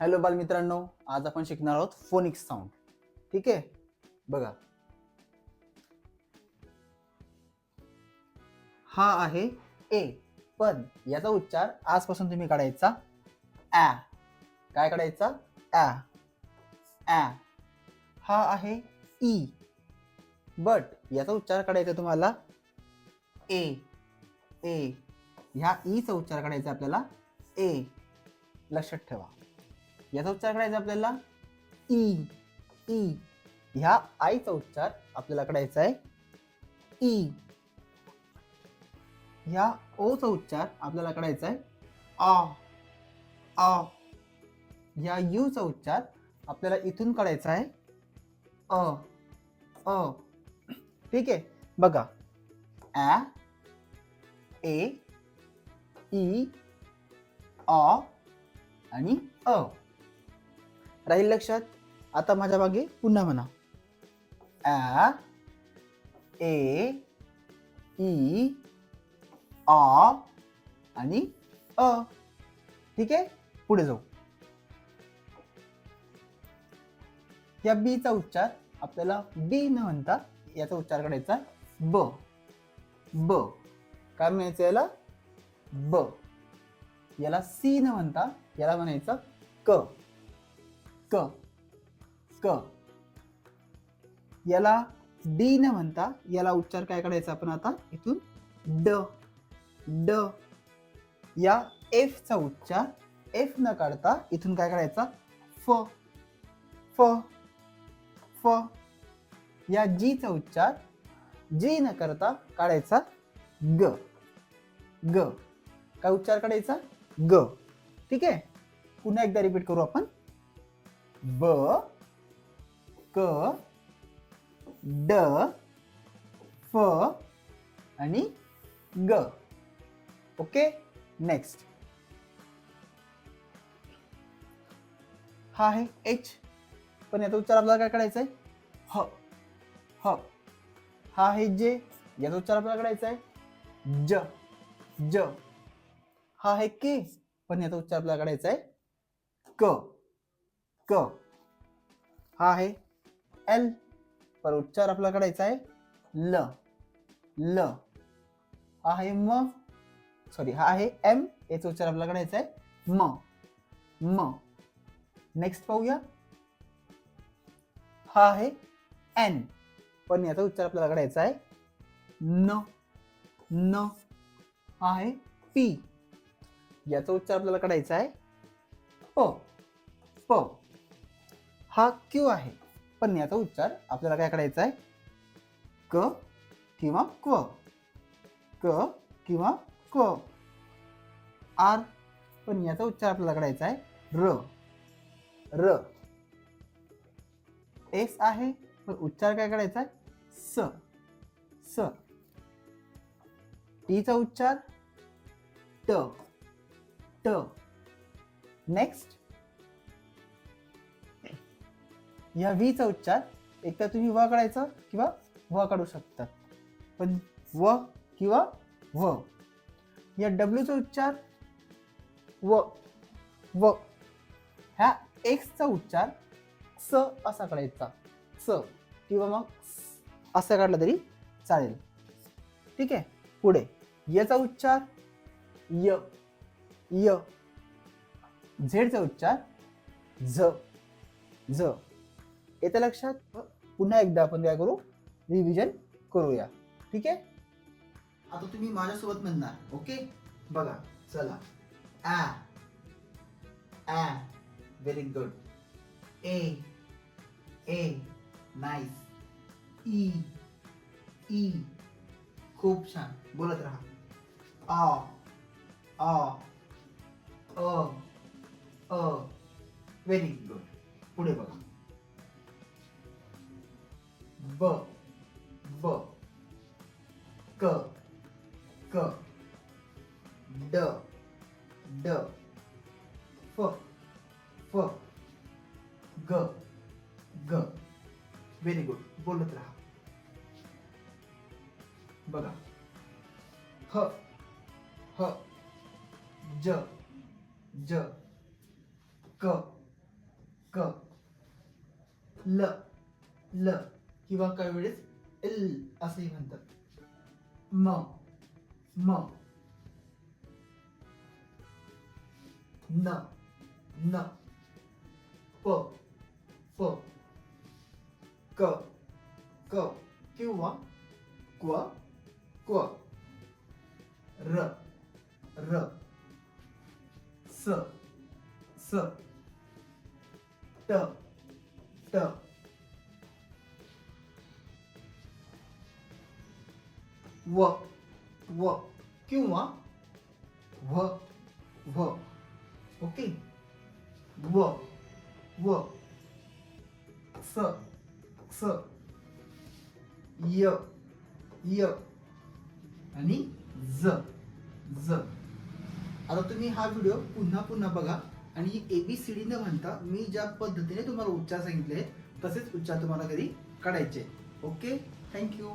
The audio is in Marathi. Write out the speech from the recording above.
हॅलो बालमित्रांनो आज आपण शिकणार आहोत फोनिक्स साऊंड ठीक आहे? बघा. हा आहे ए पण याचा उच्चार आजपासून तुम्ही काढायचा ॲ काय काढायचा? ॲ ॲ हा आहे ई. बट याचा उच्चार काढायचा तुम्हाला ए. ए. ह्या ईचा उच्चार काढायचा आपल्याला ए. लक्षात ठेवा. याचा उच्चार करायचा आपल्याला? ई. ई. ह्या आईचा उच्चार आपल्याला करायचा आहे. ई. ह्या ओचा उच्चार आपल्याला करायचा आहे. आ. आ. ह्या यूचा उच्चार आपल्याला इथून काढायचा आहे. अ. अ. ठीक आहे. बघा. ॲ ए. ई. अ. आणि अ. राहील लक्षात? आता माझ्या मागे पुन्हा म्हणा. ॲ ए ई आ आणि अ. ठीक आहे? पुढे जाऊ. या बीचा उच्चार आपल्याला बी न म्हणता याचा उच्चार करायचा ब. ब. काय म्हणायचं याला? ब. याला सी न म्हणता याला म्हणायचं क. क. क. याला डी न म्हणता याला उच्चार काय करायचा आपण आता? इथून ड. ड. या एफ चा उच्चार एफ न काढता इथून काय करायचा फ. फ. फ. या जी चा उच्चार जी न करता काढायचा ग. ग. काय उच्चार काढायचा? ग. ठीक आहे? पुन्हा एकदा रिपीट करू आपण. ब क ड फ आणि ग. ओके नेक्स्ट हा आहे एच पण याचा उच्चार आपल्याला काय करायचा आहे ह. ह. हा आहे जे याचा उच्चार आपल्याला करायचा आहे ज ज हा आहे के पण याचा उच्चार आपल्याला काढायचा आहे क. क. हा आहे एल पर उच्चार आपला काढायचा आहे ल. ल. हा आहे म. सॉरी हा आहे एम याचा उच्चार आपल्याला काढायचा आहे म. म. नेक्स्ट पाहूया. हा आहे एन पण याचा उच्चार आपल्याला काढायचा आहे न. न. हा आहे पी याचा उच्चार आपल्याला काढायचा आहे प. प. हा क्यू आहे. पण याचा उच्चार आपल्याला काय करायचा आहे? क किंवा क्व. क किंवा क्व. आर. पण याचा उच्चार आपल्याला करायचा आहे र. र. एस आहे पण उच्चार काय करायचा आहे? स. स. टीचा उच्चार? ट. ट. नेक्स्ट या व्हीचा उच्चार एकतर तुम्ही व काढायचा किंवा व काढू शकता. पण व किंवा व. या डब्ल्यूचा उच्चार व व. ह्या एक्सचा उच्चार स असा काढायचा. स किंवा मग असं काढलं तरी चालेल. ठीक आहे? पुढे. याचा उच्चार य य. झेडचा उच्चार झ झ येतं लक्षात. पुन्हा एकदा आपण काय करू? रिव्हिजन करूया. ठीक आहे? आता तुम्ही माझ्यासोबत म्हणणार ओके? बघा चला. आ. आ. व्हेरी गुड ए ए नाईस ई ई खूप छान. बोलत राहा. आ आ अ. अ. व्हेरी गुड पुढे बघा. ब ब क क ड ड फ फ ग ग व्हेरी गुड बोलत राहा बघा ह ह ज ज क क ल ल किंवा काही वेळेस एल असंही म्हणतात म म न न प प क क किंवा क्व क्व र र स स ट ट व व किंवा व व. ओके? व व. स स. य य. आणि ज ज. आता तुम्ही हा व्हिडिओ पुन्हा पुन्हा बघा. आणि ए बी सी डी न म्हणता मी ज्या पद्धतीने तुम्हाला उच्चार सांगितले तसेच उच्चार तुम्हाला घरी काढायचे ओके? थँक्यू